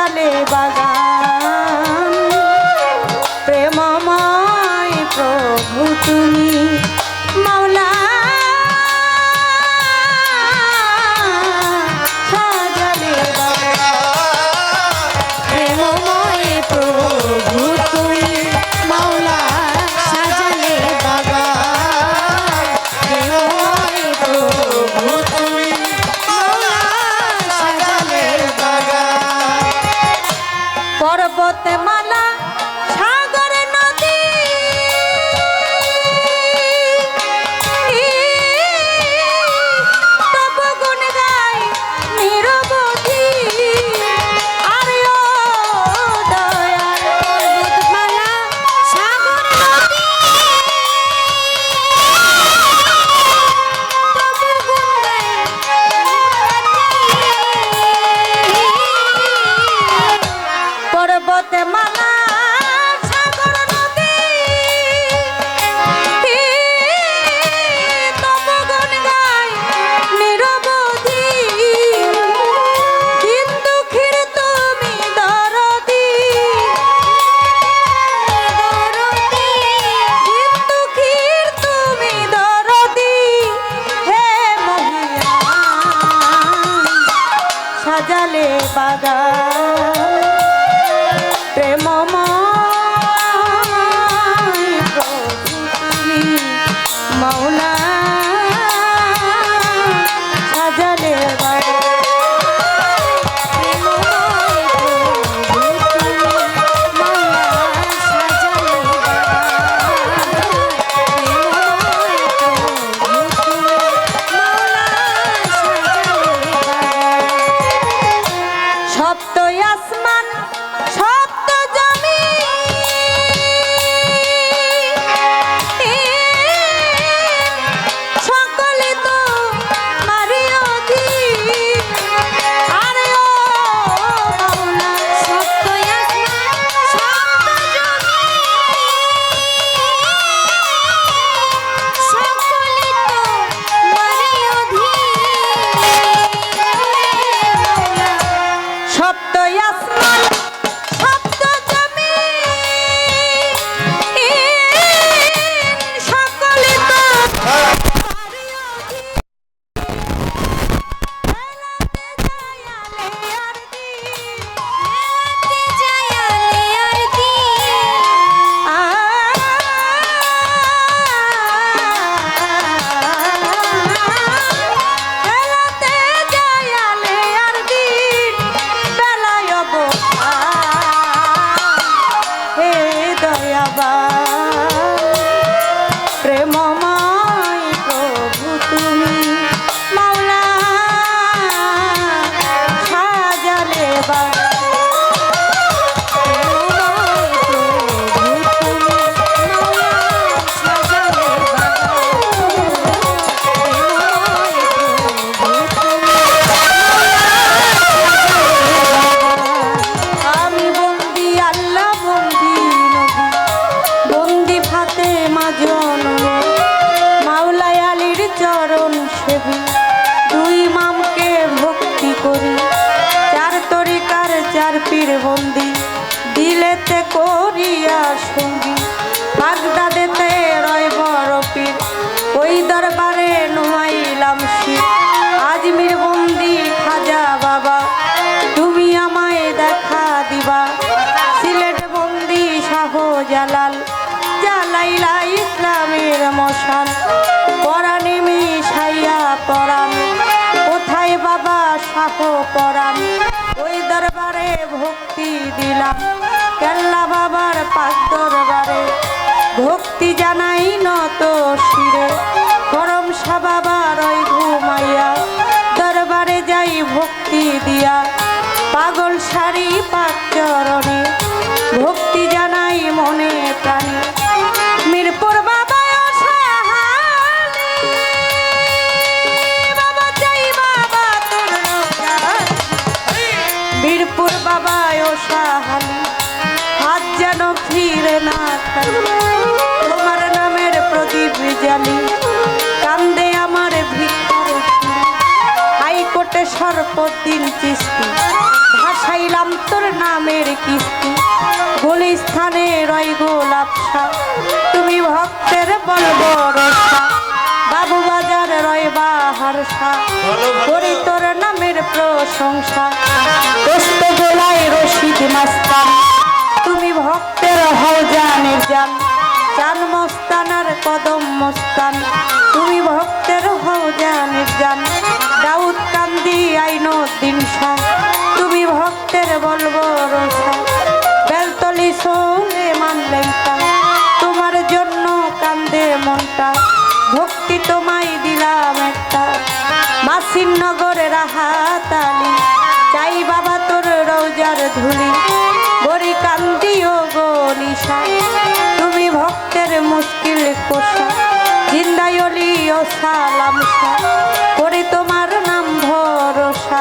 ডালে বাগান। করিয়া সঙ্গী। বাগদাদেতে রয় বড় পীর। ওই দরবারে নুমাইলাম শিব আজমির বন্দি খাজা বাবা, তুমি আমায় দেখা দিবা। সিলেট বন্দি শাহ জালাল জালাইলা ইসলামের মশান পরাণে মিশাইয়া পরাণ, কোথায় বাবা শাহ পরাণ? ওই দরবারে ভক্তি দিলাম। কেল্লা বাবার পাক দরবারে। ভক্তি জানাই নত শিরে। করম সাবাবার ওই ঘুমাইয়া দরবারে যাই ভক্তি দিয়া। পাগল শাড়ি পাক তোমার নামের প্রদীপ জালি কান্দে আমার ভিক্ষার। হাইকোর্টে সর্বদিন চিস্তি, ভাসাইলাম তোর নামের কিস্তি। গুলিস্থানে রয় গোলাপসা তুমি ভক্তের বলব রসা বাবু বাজার রয় বাহারসা করি তোর নামের প্রশংসা। গোলায় রশিদ মাস্তান তুমি ভক্তের হও যান জান। চান মস্তানার কদম মস্তান। তুমি ভক্তের হও জানের জান। দাউদ কান্দি আইন দিন তুমি ভক্তের বলব রসা বেলতলি মানলেন মানলেনটা তোমার জন্য কান্দে মনটা। ভক্তি তোমায় দিলাম একটা। মাসির নগরের হাতালি চাই বাবা তোর রোজার ধুলি। জিন্দায়লি ও সালাম। করে তোমার নাম ভরসা।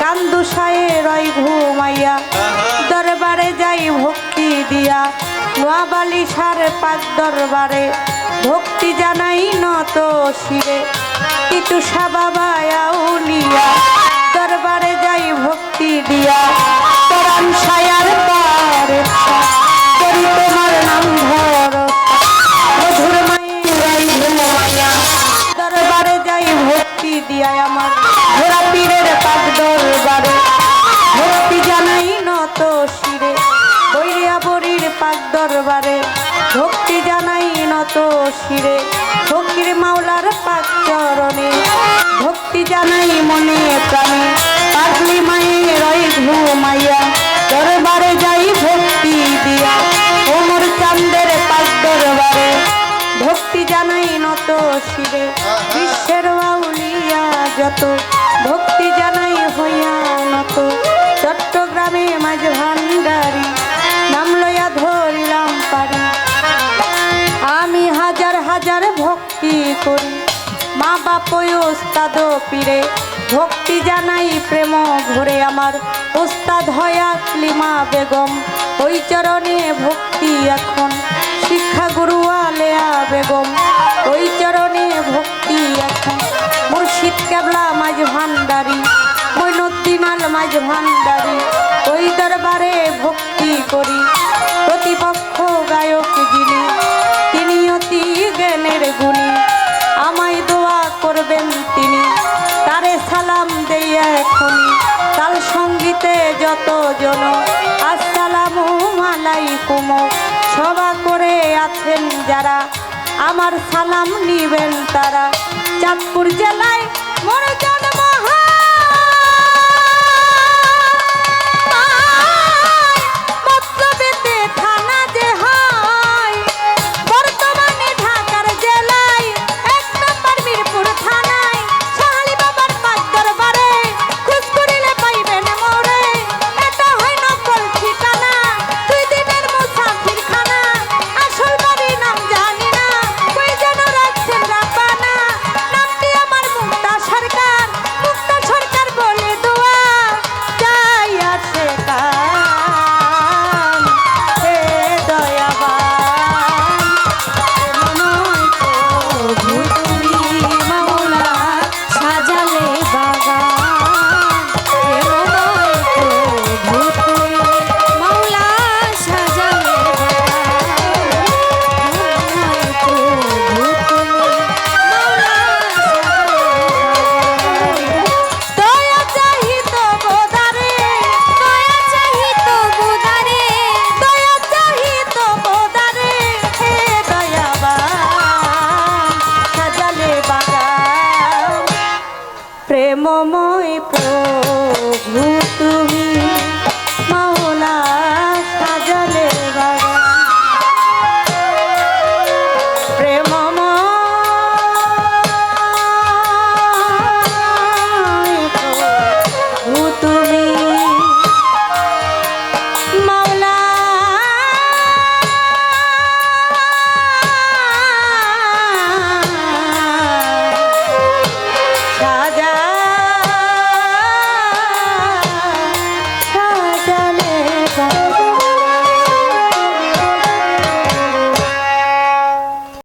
কান্দুসায়ে রয় ঘুমাইয়া। দরবারে যাই ভক্তি দিয়া। নোয়াবালি সার পাক দরবারে। ভক্তি জানাই নত শিরে। কিটুসা বাবা আউলিয়া দরবারে যাই ভক্তি দিয়া। শিরে, ফকির মাওলার পাক চরণে। ভক্তি জানাই মনে প্রাণে, পাগলি মায়ের রয় ঘুমাইয়া। দরবারে যাই ভক্তি দিয়া, ওমর চান্দের পাক দরবারে। ভক্তি জানাই নত শিরে, বিশ্বের বাউলিয়া যত। ভক্তি জানাই হইয়া নত। মা ওস্তাদ পীরে। ভক্তি জানাই প্রেম ঘরে আমার। ওস্তাদ হয়া ক্লিমা বেগম। ওই চরণে ভক্তি এখন। শিক্ষা গুরু আলেয়া বেগম। ওই চরণে ভক্তি এখন। মুর্শিদ কেবলা মাঝ ভান্ডারি। মৈনুদ্দিন আল মাঝ ভান্ডারি। ওই দরবারে ভক্তি করি। প্রতিপক্ষ দেই এখনই তাল সঙ্গীতে যত জন। আসসালামু আলাইকুম। সভা করে আছেন যারা, আমার সালাম নিবেন তারা। চাঁদপুর জেলায় মরে জন্ম